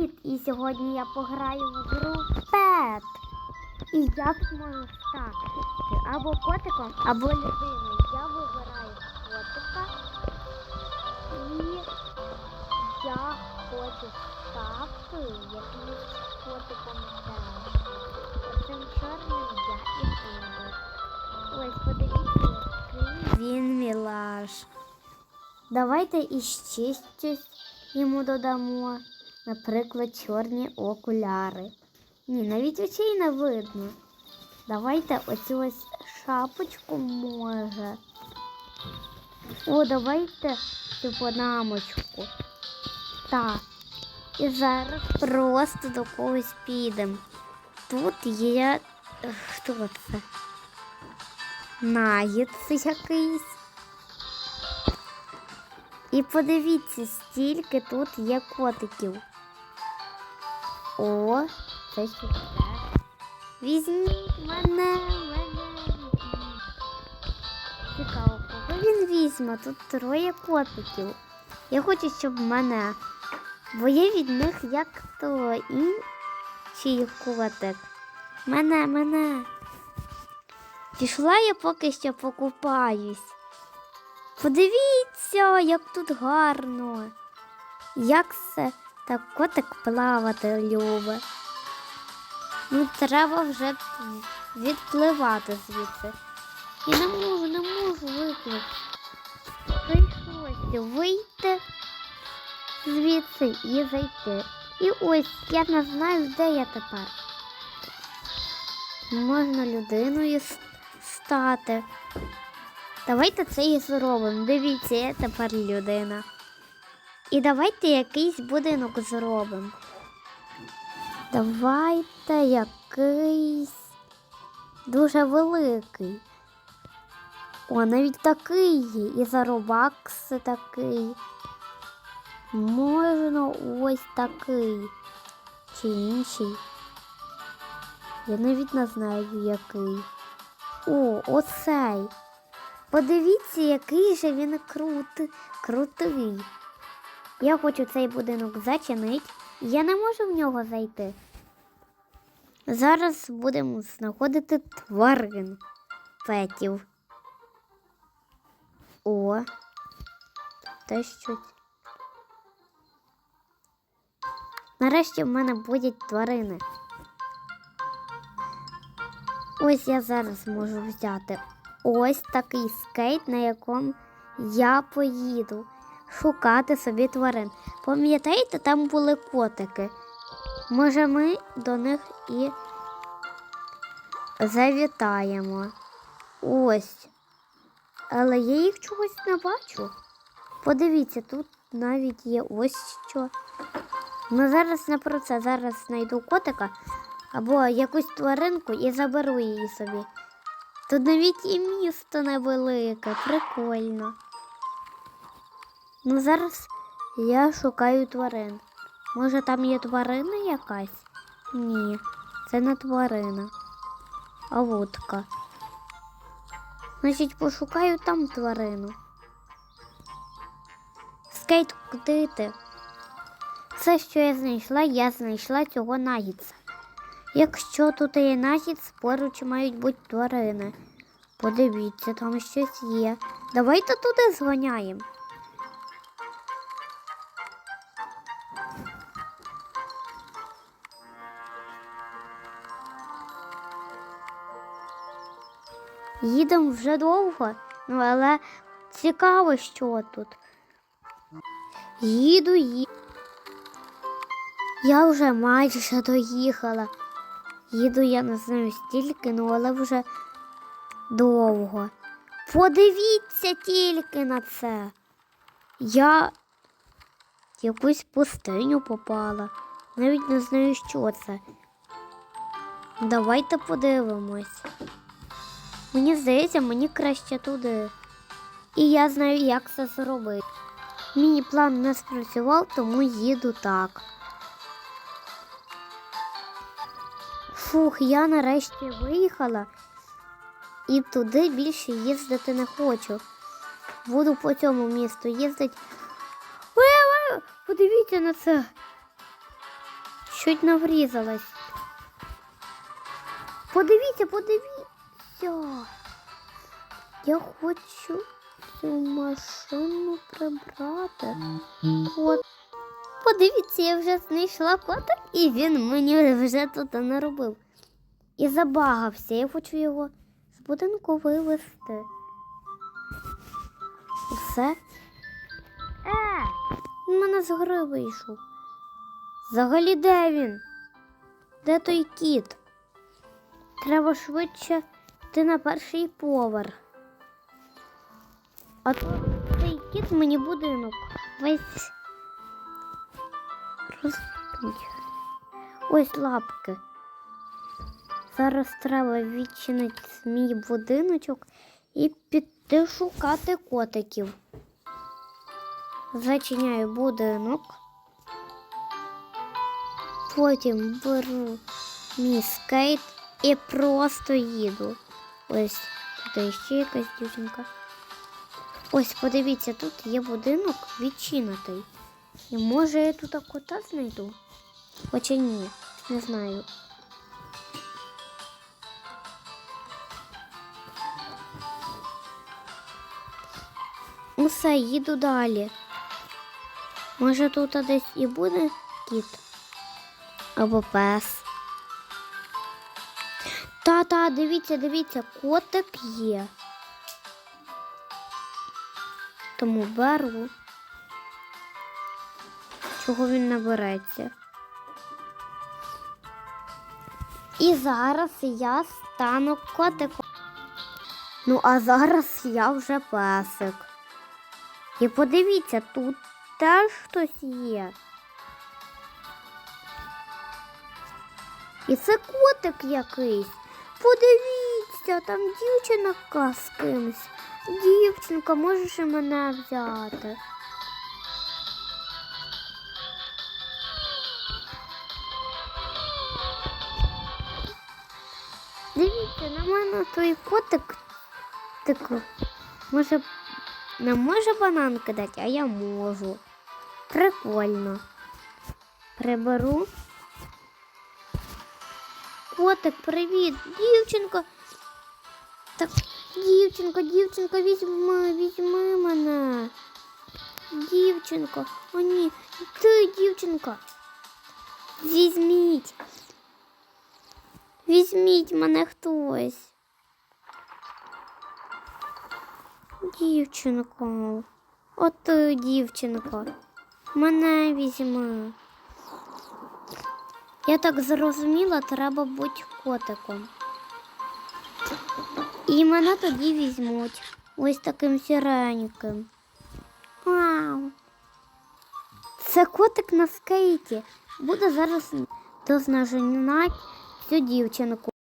Привіт! І сьогодні я пограю в гру Пет. І я тут можу стати або котиком, або людиною. Я вибираю котика. І я хочу стати якимось котиком. Оцим чорним я і буду. Ось, подивіться, який він мілаш. Давайте іще щось йому додамо. Наприклад, чорні окуляри. Ні, навіть очей не видно. Давайте оцю ось шапочку може. О, давайте цю панамочку. Так. І зараз просто до когось підемо. Тут є. е, Хто це? Нагіц якийсь. І подивіться, стільки тут є котиків. О, це сюди. Візьміть мене, мене. Цікаво, кого він візьме? Тут троє котиків. Я хочу, щоб мене. Бо я від них як то інший котик. Мене, мене. Пішла я поки що покупаюсь. Подивіться, як тут гарно. Як це так котик плавати любить. Ну, треба вже відпливати звідси. Я не можу, не можу виплити. Прийшлося вийти звідси і зайти. І ось я не знаю, де я тепер. Можна людиною стати. Давайте це і зробимо. Дивіться, я тепер людина. І давайте якийсь будинок зробимо. Давайте якийсь дуже великий. О, навіть такий є. І заробакс такий. Можна ось такий. Чи інший. Я навіть не знаю який. О, оцей. Подивіться, який же він крут, крутий. Я хочу цей будинок зачинити. Я не можу в нього зайти. Зараз будемо знаходити тварин петів. О, те щось. Нарешті в мене будуть тварини. Ось я зараз можу взяти ось такий скейт, на якому я поїду шукати собі тварин. Пам'ятаєте, там були котики. Може, ми до них і завітаємо. Ось. Але я їх чогось не бачу. Подивіться, тут навіть є ось що. Ну зараз не про це. Зараз знайду котика або якусь тваринку і заберу її собі. Тут навіть і місто невелике, прикольно. Ну зараз я шукаю тварин. Може там є тварина якась? Ні, це не тварина, а вудка. Значить, пошукаю там тварину. Скейт, куди ти? Все, що я знайшла, я знайшла цього нагідця. Якщо тут є нагідць, поруч мають бути тварини. Подивіться, там щось є. Давайте туди зганяємо. Їдемо вже довго, ну але цікаво, що тут. Їду, їду. Я вже майже доїхала. Їду, я не знаю стільки, ну але вже довго. Подивіться тільки на це. Я в якусь пустиню попала. Навіть не знаю, що це. Давайте подивимось. Мені здається, мені краще туди. І я знаю, як це зробити. Мій план не спрацював, тому їду так. Фух, я нарешті виїхала і туди більше їздити не хочу. Буду по цьому місту їздити. Подивіться на це. Чуть не врізалась. Подивіться, подивіться. Я хочу цю машину прибрати. От. Подивіться, я вже знайшла котик, і він мені вже тут наробив. І забагався. Я хочу його з будинку вивезти. Все. Е! Він мене з гри вийшов. Взагалі де він? Де той кіт? Треба швидше йти на перший поверх. А то цей кіт мені будинок весь розбить. Ось лапки. Зараз треба відчинити мій будиночок і піти шукати котиків. Зачиняю будинок. Потім беру мій скейт і просто їду. Ось тут ще якась дівчинка. Ось, подивіться, тут є будинок відчинутий. І може я тут кота знайду? Хоча ні, не знаю. Усе, їду далі. Може тут десь і буде кіт? Або пес. Та-та, дивіться, дивіться, котик є. Тому беру. Чого він набереться? І зараз я стану котиком. Ну, а зараз я вже песик. І подивіться, тут теж хтось є. І це котик якийсь. Подивіться, там дівчинка з кимось. Дівчинка, можеш і мене взяти. Дивіться, на мене той котик так, може не може банан кидати, а я можу. Прикольно. Приберу. Котик, привіт, дівчинка. Так, дівчинка, дівчинка, візьми, візьми мене. Дівчинка, о ні, ти дівчинка. Візьміть. Візьміть мене хтось. Дівчинко, от ти, дівчинко, мене візьми. Я так зрозуміла, треба бути котиком. І мене тоді візьмуть ось таким сіреньким. Вау. Це котик на скейті. Буду зараз дознажинати цю дівчинку.